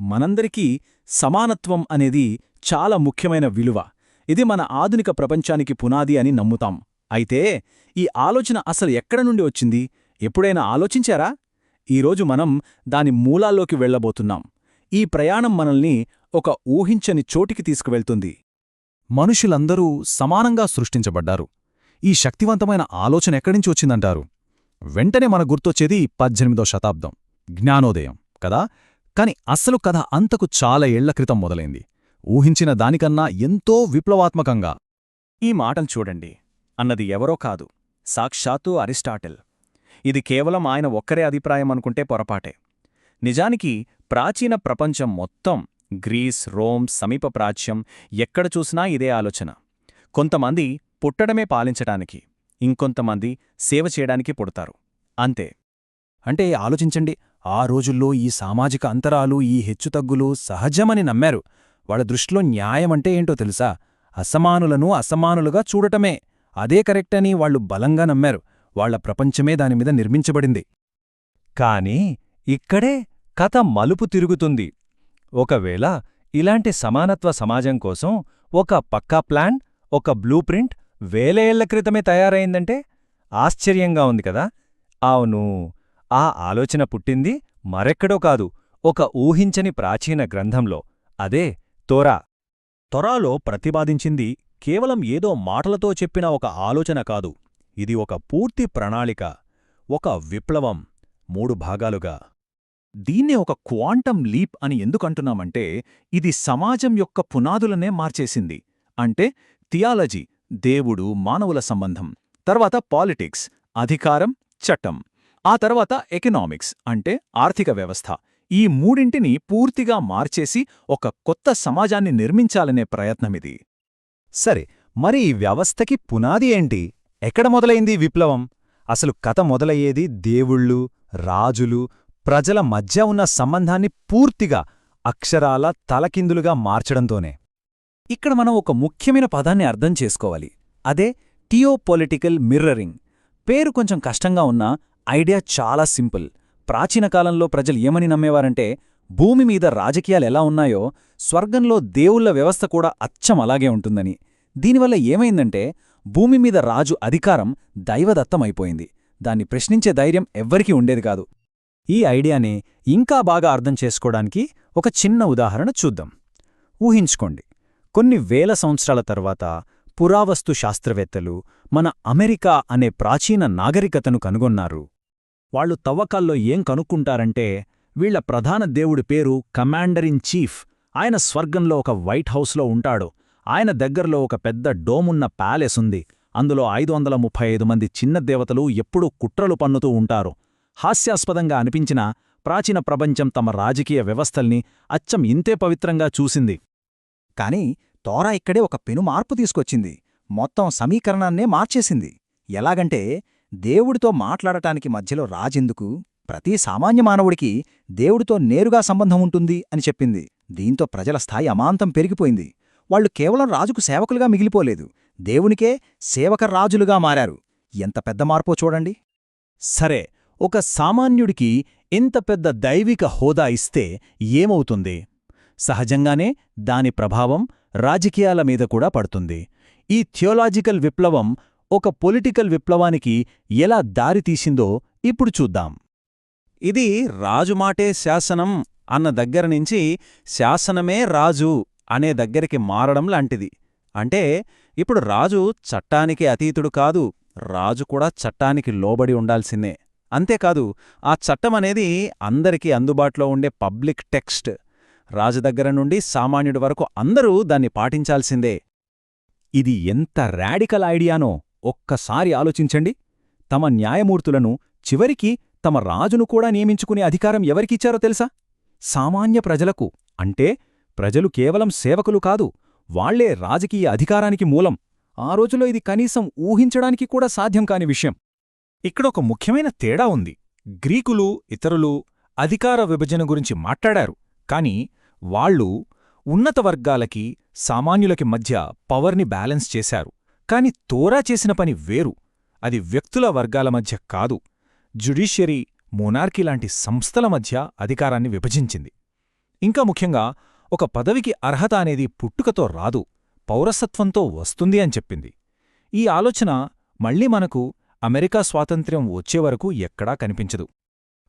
మనందరికీ సమానత్వం అనేది చాలా ముఖ్యమైన విలువ. ఇది మన ఆధునిక ప్రపంచానికి పునాది అని నమ్ముతాం. అయితే ఈ ఆలోచన అసలు ఎక్కడ నుండి వచ్చింది? ఎప్పుడైనా ఆలోచించారా? ఈరోజు మనం దాని మూలాల్లోకి వెళ్ళబోతున్నాం. ఈ ప్రయాణం మనల్ని ఒక ఊహించని చోటికి తీసుకువెళ్తుంది. మనుషులందరూ సమానంగా సృష్టించబడ్డారు. ఈ శక్తివంతమైన ఆలోచన ఎక్కడించి వచ్చిందంటారు? వెంటనే మన గుర్తొచ్చేది పద్దెనిమిదో శతాబ్దం. జ్ఞానోదయం కదా? కాని అస్సలు కథ అంతకు చాలా ఏళ్ళ క్రితం మొదలైంది. ఊహించిన దానికన్నా ఎంతో విప్లవాత్మకంగా. ఈ మాటలు చూడండి. అన్నది ఎవరో కాదు. సాక్షాత్తు అరిస్టాటిల్. ఇది కేవలం ఆయన ఒక్కరే అభిప్రాయమనుకుంటే పొరపాటే. నిజానికి ప్రాచీన ప్రపంచం మొత్తం గ్రీస్ రోమ్ సమీప ప్రాచ్యం ఎక్కడ చూసినా ఇదే ఆలోచన. కొంతమంది పుట్టడమే పాలించడానికి ఇంకొంతమంది సేవ చేయడానికి పుడతారు. అంతే. అంటే ఆలోచించండి ఆ రోజుల్లో ఈ సామాజిక అంతరాలు ఈ హెచ్చుతగ్గులు సహజమని నమ్మారు. వాళ్ళ దృష్టిలో న్యాయమంటే ఏంటో తెలుసా? అసమానులను అసమానులుగా చూడటమే. అదే కరెక్టని వాళ్ళు బలంగా నమ్మారు. వాళ్ళ ప్రపంచమే దానిమీద నిర్మించబడింది. కాని ఇక్కడే కథ మలుపు తిరుగుతుంది. ఒకవేళ ఇలాంటి సమానత్వ సమాజం కోసం ఒక పక్కా ప్లాన్ ఒక బ్లూ ప్రింట్ వేల ఏళ్ళ క్రితమే తయారైందంటే ఆశ్చర్యంగా ఉంది కదా? అవును. ఆ ఆలోచన పుట్టింది మరెక్కడో కాదు ఒక ఊహించని ప్రాచీన గ్రంథంలో. అదే తోరా. తొరాలో ప్రతిపాదించింది కేవలం ఏదో మాటలతో చెప్పిన ఒక ఆలోచన కాదు ఇది ఒక పూర్తి ప్రణాళిక ఒక విప్లవం మూడు భాగాలుగా. దీన్నే ఒక క్వాంటం లీప్ అని ఎందుకంటున్నామంటే ఇది సమాజం యొక్క పునాదులనే మార్చేసింది. అంటే థియాలజీ దేవుడు మానవుల సంబంధం తర్వాత పాలిటిక్స్ అధికారం చట్టం. ఆ తర్వాత ఎకనామిక్స్ అంటే ఆర్థిక వ్యవస్థ. ఈ మూడింటిని పూర్తిగా మార్చేసి ఒక కొత్త సమాజాన్ని నిర్మించాలనే ప్రయత్నమిది. సరే మరి ఈ వ్యవస్థకి పునాది ఏంటి? ఎక్కడ మొదలైంది విప్లవం? అసలు కథ మొదలయ్యేది దేవుళ్ళు రాజులు ప్రజల మధ్య ఉన్న సంబంధాన్ని పూర్తిగా అక్షరాల తలకిందులుగా మార్చడంతోనే. ఇక్కడ మనం ఒక ముఖ్యమైన పదాన్ని అర్థం చేసుకోవాలి. అదే టియోపొలిటికల్ మిర్రరింగ్. పేరు కొంచెం కష్టంగా ఉన్నా ఐడియా చాలా సింపుల్. ప్రాచీన కాలంలో ప్రజలు ఏమని నమ్మేవారంటే భూమి మీద రాజకీయాలు ఎలా ఉన్నాయో స్వర్గంలో దేవుళ్ళ వ్యవస్థ కూడా అచ్చం అలాగే ఉంటుందని. దీనివల్ల ఏమైందంటే భూమి మీద రాజు అధికారం దైవదత్తమైపోయింది. దాన్ని ప్రశ్నించే ధైర్యం ఎవ్వరికీ ఉండేది కాదు. ఈ ఐడియాని ఇంకా బాగా అర్థం చేసుకోవడానికి ఒక చిన్న ఉదాహరణ చూద్దాం. ఊహించుకోండి. కొన్ని వేల సంవత్సరాల తర్వాత పురావస్తు శాస్త్రవేత్తలు మన అమెరికా అనే ప్రాచీన నాగరికతను కనుగొన్నారు. వాళ్ళు తవ్వకాల్లో ఏం కనుక్కుంటారంటే వీళ్ళ ప్రధాన దేవుడి పేరు కమాండర్ ఇన్ చీఫ్. ఆయన స్వర్గంలో ఒక వైట్ హౌస్లో ఉంటాడు. ఆయన దగ్గర్లో ఒక పెద్ద డోమున్న ప్యాలెస్ ఉంది. అందులో ఐదు వందల ముప్పై ఐదు మంది చిన్న దేవతలు ఎప్పుడూ కుట్రలు పన్నుతూ ఉంటారు. హాస్యాస్పదంగా అనిపించిన ప్రాచీన ప్రపంచం తమ రాజకీయ వ్యవస్థల్ని అచ్చం ఇంతే పవిత్రంగా చూసింది. కాని తోరా ఇక్కడే ఒక పెను మార్పు తీసుకొచ్చింది. మొత్తం సమీకరణాన్నే మార్చేసింది. ఎలాగంటే దేవుడితో మాట్లాడటానికి మధ్యలో రాజెందుకు? ప్రతి సామాన్య మానవుడికి దేవుడితో నేరుగా సంబంధం ఉంటుంది అని చెప్పింది. దీంతో ప్రజల స్థాయి అమాంతం పెరిగిపోయింది. వాళ్ళు కేవలం రాజుకు సేవకులుగా మిగిలిపోలేదు. దేవునికే సేవక రాజులుగా మారారు. ఎంత పెద్ద మార్పో చూడండి. సరే ఒక సామాన్యుడికి ఇంత పెద్ద దైవిక హోదా ఇస్తే ఏమవుతుంది? సహజంగానే దాని ప్రభావం రాజకీయాల మీద కూడా పడుతుంది. ఈ థియోలాజికల్ విప్లవం ఒక పొలిటికల్ విప్లవానికి ఎలా దారితీసిందో ఇప్పుడు చూద్దాం. ఇది రాజుమాటే శాసనం అన్న దగ్గరనుంచి శాసనమే రాజు అనే దగ్గరికి మారడం లాంటిది. అంటే ఇప్పుడు రాజు చట్టానికి అతీతుడు కాదు రాజు కూడా చట్టానికి లోబడి ఉండాల్సిందే. అంతేకాదు ఆ చట్టమనేది అందరికీ అందుబాటులో ఉండే పబ్లిక్ టెక్స్ట్. రాజు దగ్గర నుండి సామాన్యుడి వరకు అందరూ దాన్ని పాటించాల్సిందే. ఇది ఎంత రాడికల్ ఐడియానో! ఒక్కసారి ఆలోచించండి. తమ న్యాయమూర్తులను చివరికి తమ రాజును కూడా నియమించుకునే అధికారం ఎవరికిచ్చారో తెలుసా? సామాన్య ప్రజలకు. అంటే ప్రజలు కేవలం సేవకులు కాదు వాళ్ళే రాజకీయ అధికారానికి మూలం. ఆ రోజులో ఇది కనీసం ఊహించడానికి కూడా సాధ్యం కాని విషయం. ఇక్కడొక ముఖ్యమైన తేడా ఉంది. గ్రీకులు ఇతరులు అధికార విభజన గురించి మాట్లాడారు. కాని వాళ్ళు ఉన్నత వర్గాలకి సామాన్యులకి మధ్య పవర్ని బ్యాలెన్స్ చేశారు. కాని తోరా చేసిన పని వేరు. అది వ్యక్తుల వర్గాల మధ్య కాదు. జ్యుడిషియరీ మోనార్కీ లాంటి సంస్థల మధ్య అధికారాన్ని విభజించింది. ఇంకా ముఖ్యంగా ఒక పదవికి అర్హత అనేది పుట్టుకతో రాదు పౌరసత్వంతో వస్తుంది అని చెప్పింది. ఈ ఆలోచన మళ్ళీ మనకు అమెరికా స్వాతంత్ర్యం వచ్చేవరకు ఎక్కడా కనిపించదు.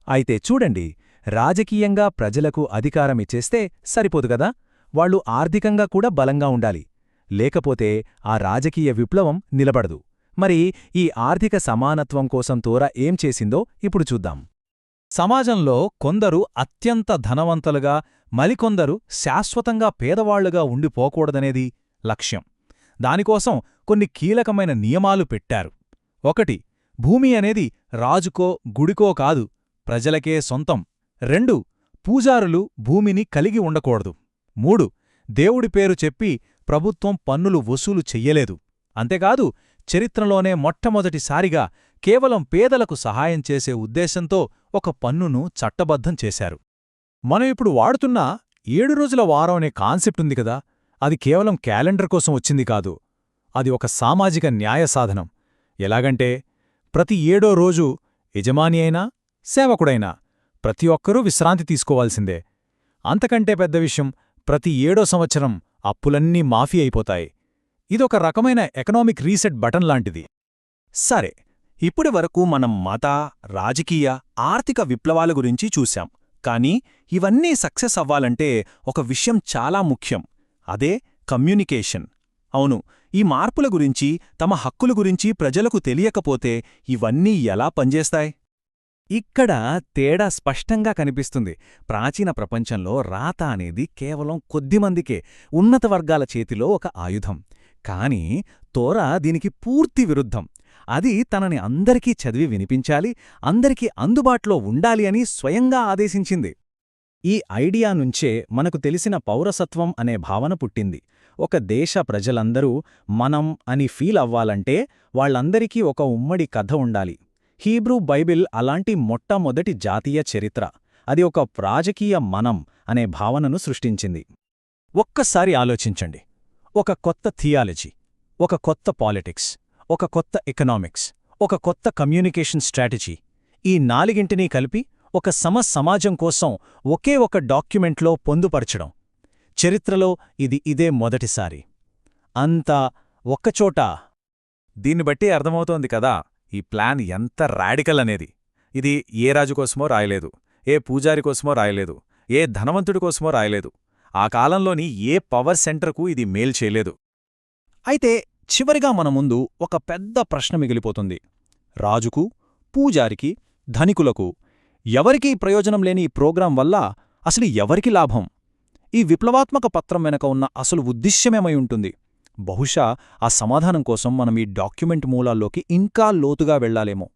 అయితే చూడండి రాజకీయంగా ప్రజలకు అధికారమిచ్చేస్తే సరిపోదు గదా వాళ్ళు ఆర్థికంగా కూడా బలంగా ఉండాలి. లేకపోతే ఆ రాజకీయ విప్లవం నిలబడదు. మరి ఈ ఆర్థిక సమానత్వం కోసం తోర ఏం చేసిందో ఇప్పుడు చూద్దాం. సమాజంలో కొందరు అత్యంత ధనవంతులుగా మరికొందరు శాశ్వతంగా పేదవాళ్ళుగా ఉండిపోకూడదనేది లక్ష్యం. దానికోసం కొన్ని కీలకమైన నియమాలు పెట్టారు. ఒకటి భూమి అనేది రాజుకో గుడికో కాదు ప్రజలకే సొంతం. రెండు పూజారులు భూమిని కలిగి ఉండకూడదు. మూడు దేవుడి పేరు చెప్పి ప్రభుత్వం పన్నులు వసూలు చెయ్యలేదు. అంతేకాదు చరిత్రలోనే మొట్టమొదటిసారిగా కేవలం పేదలకు సహాయం చేసే ఉద్దేశంతో ఒక పన్నును చట్టబద్ధం చేశారు. మనం ఇప్పుడు వాడుతున్న ఏడు రోజుల వారం అనే కాన్సెప్ట్ ఉంది కదా అది కేవలం క్యాలెండర్ కోసం వచ్చింది కాదు అది ఒక సామాజిక న్యాయ సాధనం. ఎలాగంటే ప్రతి ఏడో రోజు యజమాని అయినా సేవకుడైనా ప్రతి ఒక్కరూ విశ్రాంతి తీసుకోవాల్సిందే. అంతకంటే పెద్ద విషయం ప్రతి ఏడో సంవత్సరం అప్పులన్నీ మాఫీ అయిపోతాయి. ఇదొక రకమైన ఎకనామిక్ రీసెట్ బటన్ లాంటిది. సరే ఇప్పటి వరకు మనం మత రాజకీయ ఆర్థిక విప్లవాల గురించి చూశాం. కానీ ఇవన్నీ సక్సెస్ అవ్వాలంటే ఒక విషయం చాలా ముఖ్యం. అదే కమ్యూనికేషన్. అవును ఈ మార్పుల గురించి తమ హక్కుల గురించి ప్రజలకు తెలియకపోతే ఇవన్నీ ఎలా పనిచేస్తాయి? ఇక్కడ తేడా స్పష్టంగా కనిపిస్తుంది. ప్రాచీన ప్రపంచంలో రాత అనేది కేవలం కొద్దిమందికే ఉన్నత వర్గాల చేతిలో ఒక ఆయుధం. కాని తోరా దీనికి పూర్తి విరుద్ధం. అది తనని అందరికీ చదివి వినిపించాలి అందరికీ అందుబాటులో ఉండాలి అని స్వయంగా ఆదేశించింది. ఈ ఐడియా నుంచే మనకు తెలిసిన పౌరసత్వం అనే భావన పుట్టింది. ఒక దేశ ప్రజలందరూ మనం అని ఫీల్ అవ్వాలంటే వాళ్ళందరికీ ఒక ఉమ్మడి కథ ఉండాలి. హీబ్రూ బైబిల్ అలాంటి మొట్టమొదటి జాతీయ చరిత్ర. అది ఒక రాజకీయ మనం అనే భావనను సృష్టించింది. ఒక్కసారి ఆలోచించండి. ఒక కొత్త థియాలజీ ఒక కొత్త పాలిటిక్స్ ఒక కొత్త ఎకనామిక్స్ ఒక కొత్త కమ్యూనికేషన్ స్ట్రాటజీ. ఈ నాలుగింటినీ కలిపి ఒక సమ సమాజం కోసం ఒకే ఒక డాక్యుమెంట్లో పొందుపరచడం. చరిత్రలో ఇది ఇదే మొదటిసారి. అంతా ఒక్కచోట. దీన్ని బట్టి అర్థమవుతోంది కదా. ఈ ప్లాన్ ఎంత రాడికల్ అనేది. ఇది ఏ రాజు కోసమో రాయలేదు ఏ పూజారి కోసమో రాయలేదు ఏ ధనవంతుడి కోసమో రాయలేదు. ఆ కాలంలోని ఏ పవర్ సెంటర్కు ఇది మేల్ చేయలేదు. అయితే చివరిగా మన ముందు ఒక పెద్ద ప్రశ్న మిగిలిపోతుంది. రాజుకు పూజారికి ధనికులకు ఎవరికీ ప్రయోజనం లేని ఈ ప్రోగ్రాం వల్ల అసలు ఎవరికి లాభం? ఈ విప్లవాత్మక పత్రం వెనక ఉన్న అసలు ఉద్దేశ్యమేమై ఉంటుంది? బహుశా ఆ సమాధానం కోసం మనం ఈ డాక్యుమెంట్ మూలాల్లోకి ఇంకా లోతుగా వెళ్ళాలేమో